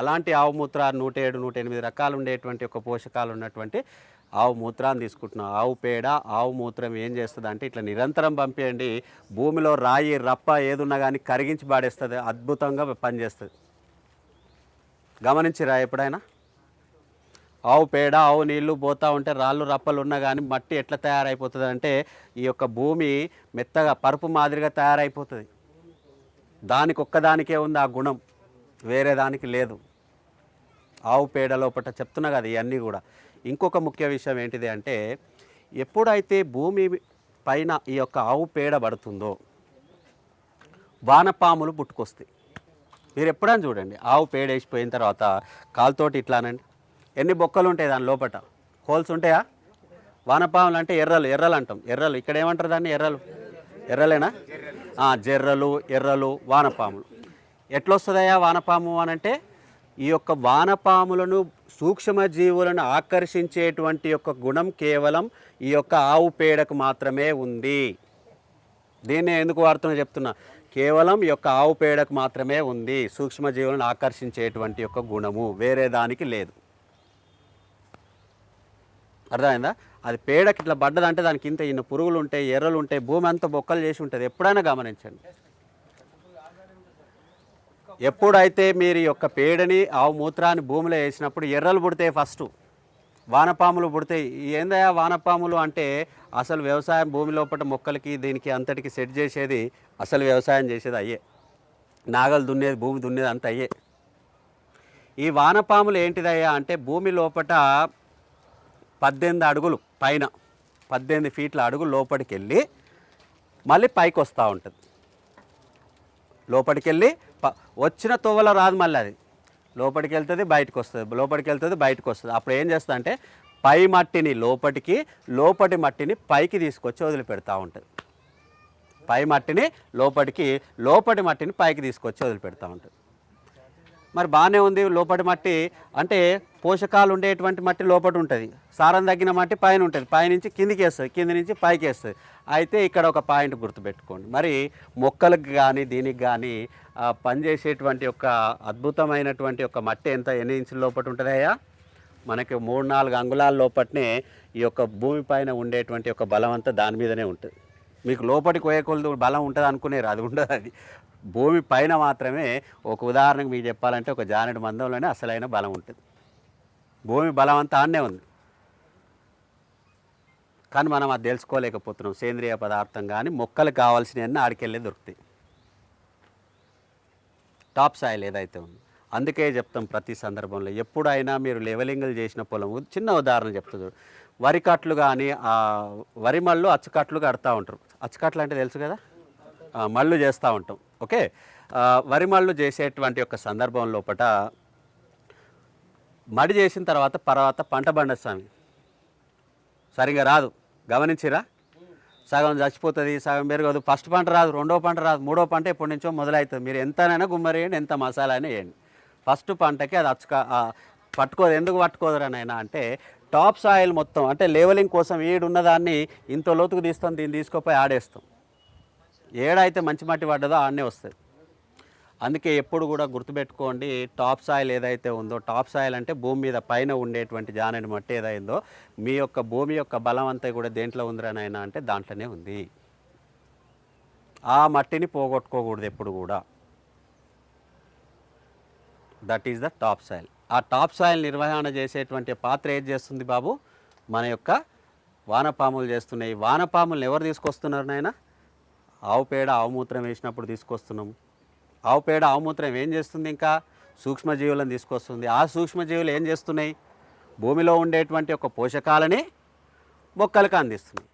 అలాంటి ఆవు మూత్ర నూట ఏడు నూట ఎనిమిది రకాలు ఉండేటువంటి ఒక పోషకాలు ఉన్నటువంటి ఆవు మూత్రాన్ని తీసుకుంటున్నాం. ఆవు పేడ ఆవు మూత్రం ఏం చేస్తుంది అంటే ఇట్లా నిరంతరం పంపేయండి. భూమిలో రాయి రప్ప ఏదున్నా కానీ కరిగించి పాడేస్తుంది. అద్భుతంగా పనిచేస్తుంది. గమనించిరా ఎప్పుడైనా? ఆవు పేడ ఆవు నీళ్ళు పోతూ ఉంటే రాళ్ళు రప్పలు ఉన్నా కానీ మట్టి ఎట్లా తయారైపోతుంది అంటే ఈ యొక్క భూమి మెత్తగా పరుపు మాదిరిగా తయారైపోతుంది. దానికి ఒక్కదానికే ఉంది ఆ గుణం. వేరే దానికి లేదు. ఆవు పేడ లోపల చెప్తున్నా కదా ఇవన్నీ కూడా. ఇంకొక ముఖ్య విషయం ఏంటిది అంటే ఎప్పుడైతే భూమి పైన ఈ యొక్క ఆవు పేడ పడుతుందో వానపాములు పుట్టుకొస్తాయి. మీరు ఎప్పుడైనా చూడండి ఆవు పేడ వేసిపోయిన తర్వాత కాలుతోటి ఇట్లానండి. ఎన్ని బొక్కలు ఉంటాయి దాని లోపల హోల్స్ ఉంటాయా? వానపాములు అంటే ఎర్రలు ఎర్రలు అంటాం. ఎర్రలు ఇక్కడ ఏమంటారు దాన్ని? ఎర్రలు. ఎర్రలేనా? జెర్రలు ఎర్రలు వానపాములు. ఎట్లొస్తుందయ్యా వానపాము అని అంటే ఈ యొక్క వానపాములను సూక్ష్మజీవులను ఆకర్షించేటువంటి యొక్క గుణం కేవలం ఈ యొక్క ఆవు పేడకు మాత్రమే ఉంది. దీన్ని ఎందుకు వాడుతున్నా చెప్తున్నా. కేవలం ఈ యొక్క ఆవు పేడకు మాత్రమే ఉంది సూక్ష్మజీవులను ఆకర్షించేటువంటి యొక్క గుణము. వేరే దానికి లేదు. అర్థమైందా? అది పేడకి ఇట్లా పడ్డదంటే దానికి ఇంత ఇన్ని పురుగులు ఉంటాయి ఎర్రలు ఉంటాయి భూమి అంతా బొక్కలు చేసి ఉంటుంది. ఎప్పుడైనా గమనించండి. ఎప్పుడైతే మీరు యొక్క పేడని ఆవు మూత్రాన్ని భూమిలో వేసినప్పుడు ఎర్రలు పుడతాయి ఫస్ట్. వానపాములు పుడతాయి. ఏందయ్యా వానపాములు అంటే అసలు వ్యవసాయం భూమి లోపల మొక్కలకి దీనికి అంతటికి సెట్ చేసేది అసలు వ్యవసాయం చేసేది అయ్యే. నాగలు దున్నేది భూమి దున్నేది అంత అయ్యే. ఈ వానపాములు ఏంటిదయ్యా అంటే భూమి లోపట పద్దెనిమిది అడుగులు పైన పద్దెనిమిది ఫీట్ల అడుగులు లోపలికి వెళ్ళి మళ్ళీ పైకి వస్తూ ఉంటుంది. లోపలికి వెళ్ళి వచ్చిన తువ్వల రాదు మళ్ళీ అది. లోపలికి వెళ్తుంది బయటకు వస్తుంది. లోపలికి వెళ్తుంది బయటకు వస్తుంది. అప్పుడు ఏం చేస్తుంది అంటే పై మట్టిని లోపటికి లోపటి మట్టిని పైకి తీసుకొచ్చి వదిలిపెడతా ఉంటుంది. పై మట్టిని లోపటికి లోపటి మట్టిని పైకి తీసుకొచ్చి వదిలిపెడతా ఉంటుంది. మరి బాగానే ఉంది లోపటి మట్టి. అంటే పోషకాలు ఉండేటువంటి మట్టి లోపట ఉంటుంది. సారం తగ్గిన మట్టి పైన ఉంటుంది. పైనుంచి కిందికి వేస్తుంది. కింది నుంచి పైకి వేస్తుంది. అయితే ఇక్కడ ఒక పాయింట్ గుర్తుపెట్టుకోండి. మరి మొక్కలకు కానీ దీనికి కానీ పనిచేసేటువంటి ఒక అద్భుతమైనటువంటి ఒక మట్టి ఎంత? ఎన్ని ఇంచుల లోపట ఉంటుందయ్యా మనకి మూడు నాలుగు అంగుళాల లోపట్నే ఈ యొక్క భూమి పైన ఉండేటువంటి ఒక బలం అంతా దాని మీదనే ఉంటుంది. మీకు లోపలికి పోయే కొలదు బలం ఉంటుంది అనుకునేరు అది ఉండదు అది. భూమి పైన మాత్రమే ఒక ఉదాహరణకు మీకు చెప్పాలంటే ఒక జానెడు మందంలోనే అసలైన బలం ఉంటుంది. భూమి బలం అంతా ఆడనే ఉంది. కానీ మనం అది తెలుసుకోలేకపోతున్నాం. సేంద్రియ పదార్థం కానీ కావాల్సినవి కావాల్సినవన్నీ ఆడికెళ్ళే దొరుకుతాయి. టాప్ సాయిల్ ఏదైతే ఉందో. అందుకే చెప్తాం ప్రతి సందర్భంలో ఎప్పుడైనా మీరు లెవెలింగ్లు చేసిన పొలం చిన్న ఉదాహరణ చెప్తుంది వరి కట్లు కానీ ఆ వరి మళ్ళు అచ్చుకట్లు కడతా ఉంటారు. అచ్చుకట్లు అంటే తెలుసు కదా? మళ్ళు చేస్తూ ఉంటాం. ఓకే? వరి మళ్ళు చేసేటువంటి ఒక సందర్భం లోపట మడి చేసిన తర్వాత తర్వాత పంట పండస్వామి సరిగా రాదు. గమనించిరా? సగం చచ్చిపోతుంది సగం పెరగదు. ఫస్ట్ పంట రాదు రెండో పంట రాదు మూడో పంట ఎప్పటి నుంచో మొదలవుతుంది మీరు ఎంతనైనా గుమ్మరి వేయండి ఎంత మసాలా అయినా వేయండి. ఫస్ట్ పంటకి అది అచ్చుక పట్టుకోదు. ఎందుకు పట్టుకోదురనైనా అంటే టాప్ సాయిల్ మొత్తం అంటే లేవలింగ్ కోసం ఏడున్న దాన్ని ఇంత లోతుకు తీస్తాం దీన్ని తీసుకుపోయి ఆడేస్తాం. ఏడైతే మంచి మట్టి పడ్డదో ఆడనే వస్తుంది. అందుకే ఎప్పుడు కూడా గుర్తుపెట్టుకోండి టాప్ సాయిల్ ఏదైతే ఉందో టాప్ సాయిల్ అంటే భూమి మీద పైన ఉండేటువంటి జానని మట్టి ఏదైందో మీ యొక్క భూమి యొక్క బలం అంతా కూడా దేంట్లో ఉందిరానైనా అంటే దాంట్లోనే ఉంది. ఆ మట్టిని పోగొట్టుకోకూడదు ఎప్పుడు కూడా. That is the top soil. ఆ టాప్ సాయిల్ నిర్వహణ చేసేటువంటి పాత్ర ఏది చేస్తుంది బాబు? మన యొక్క వానపాములు చేస్తున్నాయి వానపాములను ఎవరు తీసుకొస్తున్నారు నాయన? ఆవు పేడ ఆవు మూత్రం వేసినప్పుడు తీసుకొస్తున్నాం ఆవు పేడ ఆవు మూత్రం ఏం చేస్తుంది ఇంకా? సూక్ష్మజీవులను తీసుకొస్తుంది. ఆ సూక్ష్మజీవులు ఏం చేస్తున్నాయి? భూమిలో ఉండేటువంటి ఒక పోషకాలని మొక్కలకు అందిస్తున్నాయి.